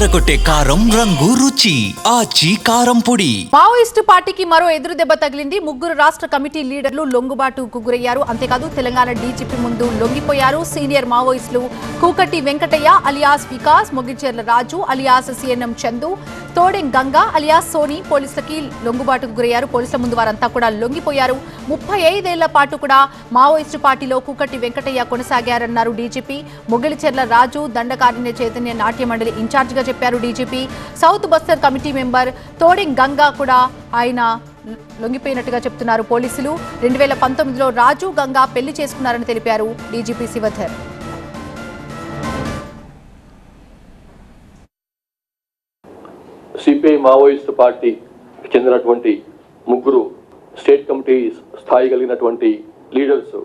ఎర్రగొట్టే కారం రంగు రుచి ఆచి కారం పొడి. మావోయిస్టు పార్టీకి మరో ఎదురు దెబ్బ తగిలింది. ముగ్గురు రాష్ట్ర కమిటీ లీడర్లు లొంగుబాటుకు గురయ్యారు. అంతేకాదు తెలంగాణ డీజీపీ ముందు లొంగిపోయారు. సీనియర్ మావోయిస్టులు Kukati Venkataiah alias Vikas Mogicherla Raju alias CNM Chandu Todem Ganga alias Soni పోలీసులకి లొంగుబాటుకు గురయ్యారు. పోలీసుల ముందు వారంతా కూడా లొంగిపోయారు. ముప్పై ఐదేళ్ళ పాటు కూడా మావోయిస్టు పార్టీలో కూకటి వెంకటయ్య కొనసాగారన్నారు డీజీపీ. మొగిలిచెర్ల రాజు దండకారణ్య చైతన్య నాట్య మండలి ఇన్ఛార్జిగా చెప్పారు DGP. South Bastar committee member Todi Ganga కూడా ఆయన లొంగిపోయినట్టుగా చెప్తున్నారు పోలీసులు. రెండు వేల పంతొమ్మిదిలో రాజు గంగా పెళ్ళి చేసుకున్నారని తెలిపారు DGP Shivdhar. CPI Maoist party చెందినటువంటి ముగ్గురు స్టేట్ కమిటీ స్థాయి కలిగినటువంటి లీడర్స్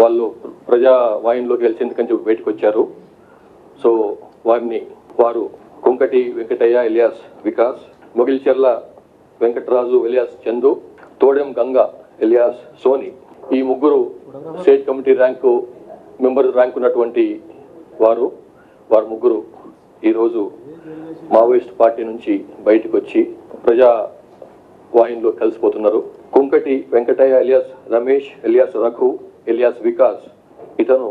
వాళ్ళు ప్రజా వాయిన్లోకి వెళ్ళేందుకని చెప్పి బయటకు వచ్చారు. సో వారిని వారు Kunkati Venkataiah alias Vikas Mogilcherla Venkataraju alias Chandu Todem Ganga alias Soni. ఈ ముగ్గురు state committee rank member rank ఉన్నటువంటి వారు వారు ముగ్గురు ఈరోజు మావోయిస్ట్ పార్టీ నుంచి బయటకు వచ్చి ప్రజా వాహినిలో కలిసిపోతున్నారు. Kunkati Venkataiah alias Ramesh alias Raghu alias Vikas ఇతను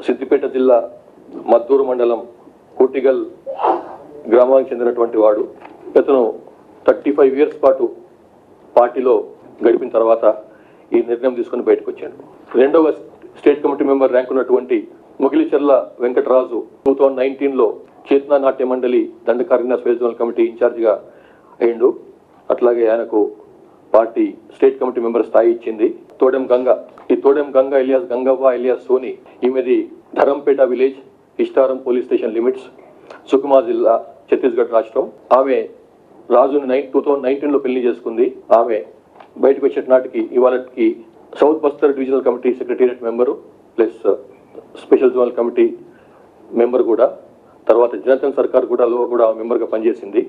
సిద్దిపేట జిల్లా మద్దూరు మండలం కోటిగల్ గ్రామానికి చెందినటువంటి వాడు. ఇతను థర్టీ ఫైవ్ ఇయర్స్ పాటు పార్టీలో గడిపిన తర్వాత ఈ నిర్ణయం తీసుకుని బయటకు వచ్చాడు రెండవ స్టేట్ కమిటీ మెంబర్ ర్యాంక్ ఉన్నటువంటి ముగిలిచెర్ల వెంకటరాజు టూ థౌజండ్ నైన్టీన్లో చేతనా నాట్య మండలి దండకారణ్య స్వేజ్ కమిటీ ఇన్ఛార్జిగా అయిండు అట్లాగే ఆయనకు పార్టీ స్టేట్ కమిటీ మెంబర్ స్థాయి ఇచ్చింది. తోడెం గంగ. ఈ Todem Ganga Ilyas Gangavva Ilyas Soni ఈమెది Dharampeta village. Ishtaram police station limits Sukuma జిల్లా ఛత్తీస్గఢ్ రాష్ట్రం. ఆమె రాజుని నైన్ టూ థౌజండ్ నైన్టీన్లో పెళ్ళి చేసుకుంది. ఆమె బయటకు వచ్చే నాటికి ఇవాళకి south Bastar divisional committee secretariat member plus uh, special zonal committee member కూడా. తర్వాత జనతన్ సర్కార్ కూడా లో కూడా మెంబర్గా పనిచేసింది.